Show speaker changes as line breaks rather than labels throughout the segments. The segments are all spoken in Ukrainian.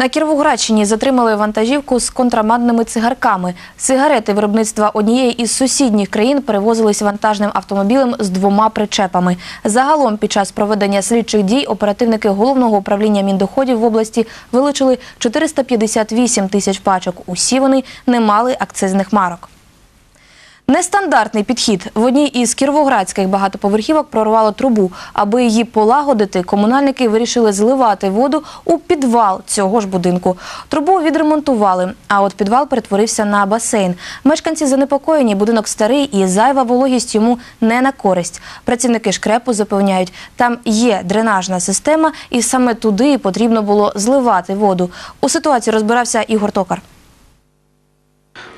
На Кіровоградщині затримали вантажівку з контрабандними цигарками. Сигарети виробництва однієї із сусідніх країн перевозились вантажним автомобілем з двома причепами. Загалом під час проведення слідчих дій оперативники головного управління міндоходів в області вилучили 458 тисяч пачок. Усі вони не мали акцизних марок. Нестандартний підхід. В одній із кіровоградських багатоповерхівок прорвало трубу. Аби її полагодити, комунальники вирішили зливати воду у підвал цього ж будинку. Трубу відремонтували, а от підвал перетворився на басейн. Мешканці занепокоєні, будинок старий і зайва вологість йому не на користь. Працівники шкрепу запевняють, там є дренажна система, і саме туди потрібно було зливати воду. У ситуації розбирався Ігор Токар.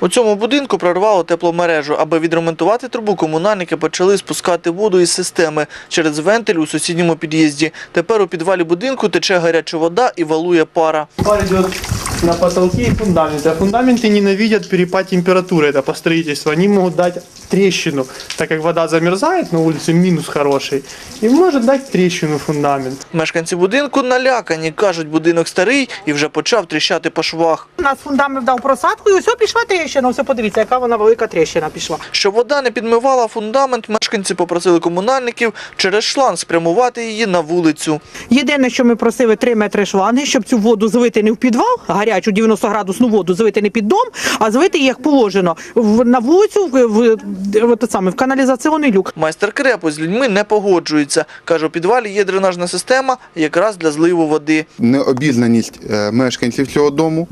У цьому будинку прорвало тепломережу. Аби відремонтувати трубу, комунальники почали спускати воду із системи через вентиль у сусідньому під'їзді. Тепер у підвалі будинку тече гаряча вода і валує пара.
Пар идет на потолке и фундаменты. А фундаменты ненавидят перепад температуры, это по строительству. Они могут дать трещину, так как вода замерзает на улице, минус хороший, и может дать трещину фундамент.
Мешканці будинку налякані. Кажуть, будинок старий і вже почав тріщати по швах.
У нас фундамент дав просадку і все пішла тріщина. Ось подивіться, яка вона велика тріщина пішла.
Щоб вода не підмивала фундамент, мешканці попросили комунальників через шланг спрямувати її на вулицю.
Єдине, що ми просили 3 метри шланги, щоб цю воду злити не в підвал, гарячу 90-градусну воду звити не під дом, а звити її, як положено в, на вулицю в, в, в, те саме, в каналізаційний люк.
Майстер крепу з людьми не погоджується. Каже, у підвалі є дренажна система якраз для зливу води.
необізнаність е, мешканців цього дому,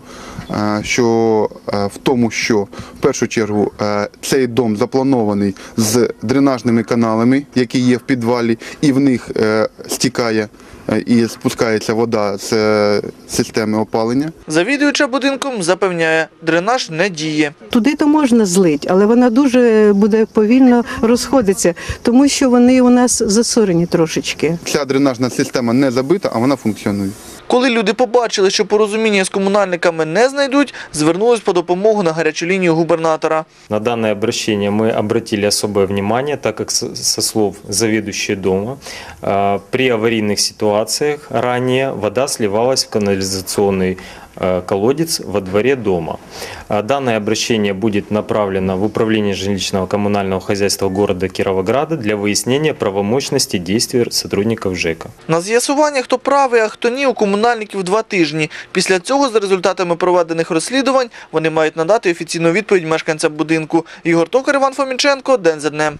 що е, в тому, що в першу чергу е, цей дом запланований з дренажними каналами, які є в підвалі, і в них е, стікає і спускається вода з системи опалення.
Завідуюча будинком запевняє, дренаж не діє.
Туди то можна злить, але вона дуже буде повільно розходитися, тому що вони у нас засорені трошечки.
Ця дренажна система не забита, а вона функціонує.
Коли люди побачили, що порозуміння з комунальниками не знайдуть, звернулись по допомогу на гарячу лінію губернатора.
На данное обращение мы обратили особое внимание, так как со со слов заведующей дома, э, при аварийных ситуациях ранее вода сливалась в канализационный э, колодец во дворе дома. А Данное обращение будет направлено в Управление жилищного коммунального хозяйства города Кировограда для выяснения правомощности действий сотрудников ЖЭКа.
На з'ясування, хто правий, а хто ні, у комунальників два тижні. Після цього, за результатами проведених розслідувань, вони мають надати офіційну відповідь мешканцям будинку. Ігор Токар, Іван Фомінченко, День за днем.